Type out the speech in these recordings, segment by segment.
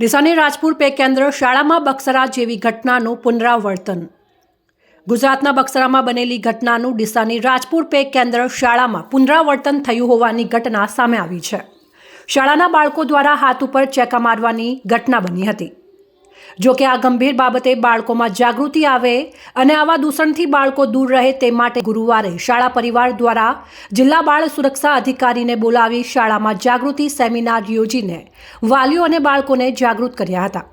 ડીસાની Rajpur pay કેન્દ્ર શાળામાં બક્સરા જેવી ઘટનાનું પુનરાવર્તન. ગુજરાતના બક્સરામાં બનેલી ઘટનાનું ડીસાની રાજપુર પે કેન્દ્ર શાળામાં પુનરાવર્તન થયું હોવાની ઘટના સામે આવી છે. શાળાના બાળકો દ્વારા હાથ ઉપર ચેકા મારવાની ઘટના બની હતી. જો કે આ ગંભીર બાબતે બાળકોમાં જાગૃતિ આવે અને આવા દૂષણથી બાળકો દૂર રહે તે માટે ગુરુવારે શાળા પરિવાર દ્વારા જિલ્લા બાળ સુરક્ષા અધિકારીને બોલાવી શાળામાં જાગૃતિ સેમિનાર યોજીને વાલીઓ અને બાળકોને જાગૃત કર્યા હતા.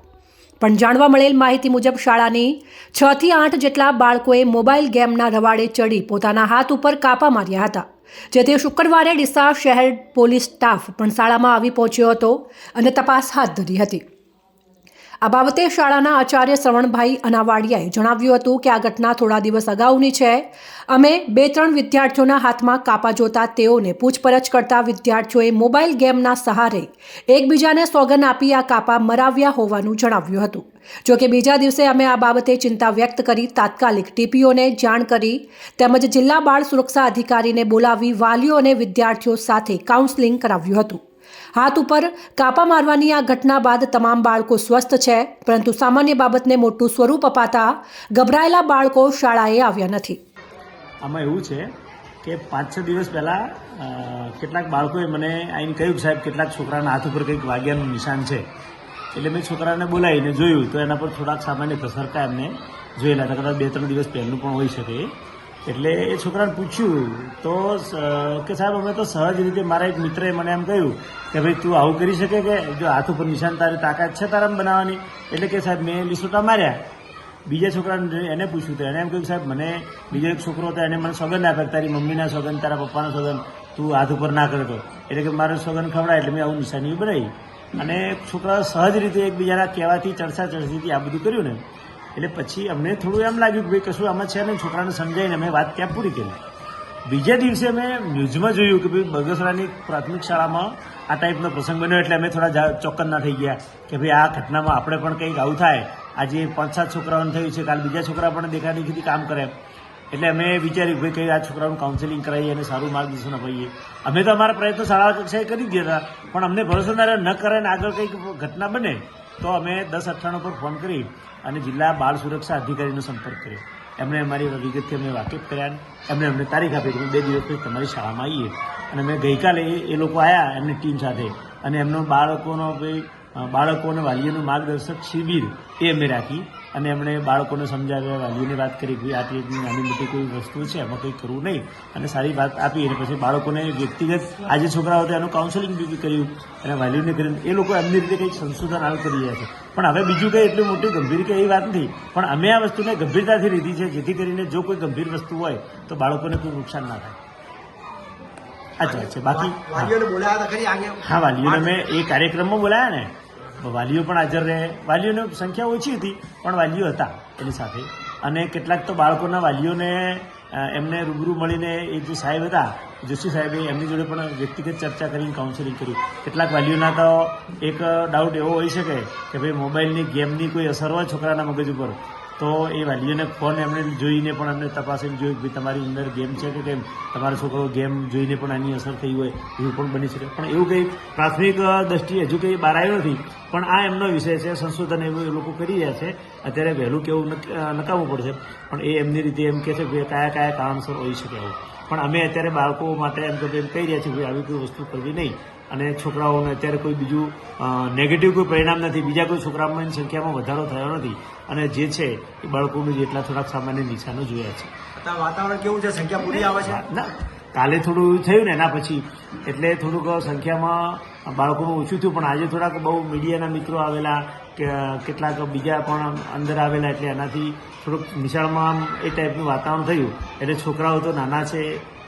પણ જાણવા મળેલ માહિતી મુજબ શાળાની છ થી આઠ જેટલા બાળકોએ મોબાઈલ ગેમના રવાડે ચડી પોતાના હાથ ઉપર કાપા માર્યા હતા. જેથી શુક્રવારે ડીસા શહેર પોલીસ સ્ટાફ પણ શાળામાં આવી પહોંચ્યો હતો અને તપાસ હાથ ધરી હતી. આ બાબતે શાળાના આચાર્ય શ્રવણભાઈ અનાવાડિયાએ જણાવ્યું હતું કે આ ઘટના થોડા દિવસ અગાઉની છે. અમે બે ત્રણ વિદ્યાર્થીઓના હાથમાં કાપા જોતા તેઓને પૂછપરછ કરતા વિદ્યાર્થીઓએ મોબાઈલ ગેમના સહારે એકબીજાને સોગન આપી આ કાપા મરાવ્યા હોવાનું જણાવ્યું હતું. જો કે બીજા દિવસે અમે આ બાબતે ચિંતા વ્યક્ત કરી તાત્કાલિક ટીપીઓને જાણ કરી તેમજ જિલ્લા બાળ સુરક્ષા અધિકારીને બોલાવી વાલીઓ અને વિદ્યાર્થીઓ સાથે કાઉન્સેલિંગ કરાવ્યું હતું. હાથ ઉપર કાપા મારવાની આ ઘટના બાદ તમામ બાળકો સ્વસ્થ છે, પરંતુ સામાન્ય બાબતને મોટું સ્વરૂપ અપાતા ગભરાયેલા બાળકો શાળાએ આવ્યા નથી. આમાં એવું છે કે પાંચ છ દિવસ પહેલાં કેટલાક બાળકોએ મને આઈને કહ્યું સાહેબ, કેટલાક છોકરાના હાથ ઉપર કંઈક વાગ્યાનું નિશાન છે. એટલે મેં છોકરાને બોલાવીને જોયું, તો એના પર થોડાક સામાન્ય ઘસરકા એમને જોયેલા હતા કદાચ બે ત્રણ દિવસ પહેલું પણ હોઈ શકે. એટલે એ છોકરાને પૂછ્યું, તો કે સાહેબ, અમે તો સહજ રીતે મારા એક મિત્રએ મને એમ કહ્યું કે ભાઈ, તું આવું કરી શકે કે? જો હાથ ઉપર નિશાન તારી તાકાત છે તારામ બનાવવાની? એટલે કે સાહેબ, મેં લીસોટા માર્યા. બીજા છોકરાને એને પૂછ્યું તો એને એમ કહ્યું, સાહેબ, મને બીજો એક છોકરો હતો, એને મને સોગંદ આપ્યા તારી મમ્મીના સોગંદ, તારા પપ્પાના સોગંદ, તું હાથ ઉપર ના કરતો. એટલે કે મારો સોગંદ ખવડાય, એટલે મેં આવું નિશાની બનાવી. અને છોકરા સહજ રીતે એકબીજાના કહેવાથી ચર્ચા ચર્ચીથી આ બધું કર્યું ને. એટલે પછી અમને થોડું એમ લાગ્યું કે ભાઈ કશું આમાં છે ને છોકરાને સમજાવીને અમે વાત ત્યાં પૂરી કરી. બીજા દિવસે અમે ન્યૂઝમાં જોયું કે ભાઈ બગસરાની પ્રાથમિક શાળામાં આ ટાઈપનો પ્રસંગ બન્યો એટલે અમે થોડા ચોક્કસના થઈ ગયા કે ભાઈ આ ઘટનામાં આપણે પણ કંઈક આવું થાય. આજે પાંચ સાત છોકરાઓને થયું છે, કાલ બીજા છોકરા પણ દેખાદેખીથી કામ કરે. એટલે અમે વિચાર્યું ભાઈ કઈ આ છોકરાઓનું કાઉન્સેલિંગ કરાવીએ અને સારું માર્ગદર્શન અપાઈએ. અમે તો અમારા પ્રયત્નો શાળા કક્ષાએ કરી દીધા પણ અમને ભરોસો ના ન કરે ને આગળ કંઈક ઘટના બને, તો અમે દસ અઠ્ઠાણું પર ફોન કરી અને જિલ્લા બાળ સુરક્ષા અધિકારીનો સંપર્ક કર્યો. એમણે અમારી વિગતથી અમને વાકેફ કર્યા એમણે અમને તારીખ આપી બે દિવસ તમારી શાળામાં આવીએ. અને અમે ગઈકાલે એ- લોકો આવ્યા એમની ટીમ સાથે. અને એમનો બાળકોનો ભાઈ બાળકો અને વાલીઓનું માર્ગદર્શક શિબિર એ અમે રાખી. અને એમણે બાળકોને સમજાવ્યા વાલીઓની વાત કરી કે આટલી એટલી નાની મોટી કોઈ વસ્તુ છે એમાં કંઈ કરવું નહીં. અને સારી વાત આપી અને પછી બાળકોને વ્યક્તિગત આજે છોકરાઓ હતા એનું કાઉન્સેલિંગ બી કર્યું અને વાલીઓને કર્યું એ લોકો એમની રીતે કંઈક સંશોધન હાલ કરી રહ્યા છે. પણ હવે બીજું કંઈ એટલી મોટી ગંભીર કે એ વાત નથી પણ અમે આ વસ્તુને ગંભીરતાથી લીધી છે જેથી કરીને જો કોઈ ગંભીર વસ્તુ હોય તો બાળકોને કોઈ નુકસાન ના થાય. અચ્છા અચ્છા બાકી હા. વાલીઓને બોલાયા હતા ખરી આગે. હા વાલીઓને મેં એ કાર્યક્રમમાં બોલાયા ને. વાલીઓ પણ હાજર રહે. વાલીઓની સંખ્યા ઓછી હતી, પણ વાલીઓ હતા એની સાથે. અને કેટલાક તો બાળકોના વાલીઓને એમને રૂબરૂ મળીને એ જે સાહેબ હતા, જોશી સાહેબે એમની જોડે પણ વ્યક્તિગત ચર્ચા કરીને કાઉન્સેલિંગ કર્યું કેટલાક વાલીઓના તો એક ડાઉટ એવો હોઈ શકે કે ભાઈ મોબાઈલની ગેમની કોઈ અસર હોય છોકરાના મગજ ઉપર? તો એ વાલીઓને ફોન એમણે જોઈને પણ એમને તપાસીને જોયું કે તમારી અંદર ગેમ છે કે કેમ? તમારો છોકરો ગેમ જોઈને પણ આની અસર થઈ હોય એવું પણ બની શકે. પણ એવું કંઈ પ્રાથમિક દ્રષ્ટિએ હજુ કંઈ બહાર આવ્યું નથી. પણ આ એમનો વિષય છે, સંશોધન એવું એ લોકો કરી રહ્યા છે. અત્યારે વહેલું કેવું નકાવવું પડશે. પણ એ એમની રીતે એમ કહે છે કે કયા કયા કારણસર હોઈ શકે આવું પણ અમે અત્યારે બાળકો માટે એમ તો એમ કહી રહ્યા છીએ કે આવી કોઈ વસ્તુ કરવી નહીં. અને છોકરાઓને અત્યારે કોઈ બીજું નેગેટિવ કોઈ પરિણામ નથી. બીજા કોઈ છોકરાઓની સંખ્યામાં વધારો થયો નથી. અને જે છે એ બાળકોનું જેટલા થોડાક સામાન્ય નિશાનો જોયા છે. વાતાવરણ કેવું છે? સંખ્યા પૂરી આવે છે? ના કાલે થોડું થયું ને એના પછી. એટલે થોડુંક સંખ્યામાં બાળકોનું ઓછું થયું પણ આજે થોડાક બહુ મીડિયાના મિત્રો આવેલા કે કેટલાક બીજા પણ અંદર આવેલા એટલે એનાથી થોડુંક નિશાળમાં આમ એ ટાઈપનું વાતાવરણ થયું. એટલે છોકરાઓ તો નાના છે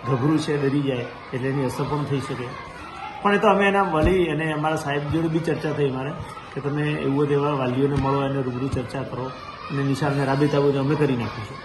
ગભરું છે ડરી જાય એટલે એની અસર પણ થઈ શકે. પણ એ તો અમે એના વળી અને અમારા સાહેબ જોડે બી ચર્ચા થઈ મારે, કે તમે એવું તેવા વાલીઓને મળો અને રૂબરૂ ચર્ચા કરો અને નિશાળને રાબેતા બધું અમે કરી નાખીશું.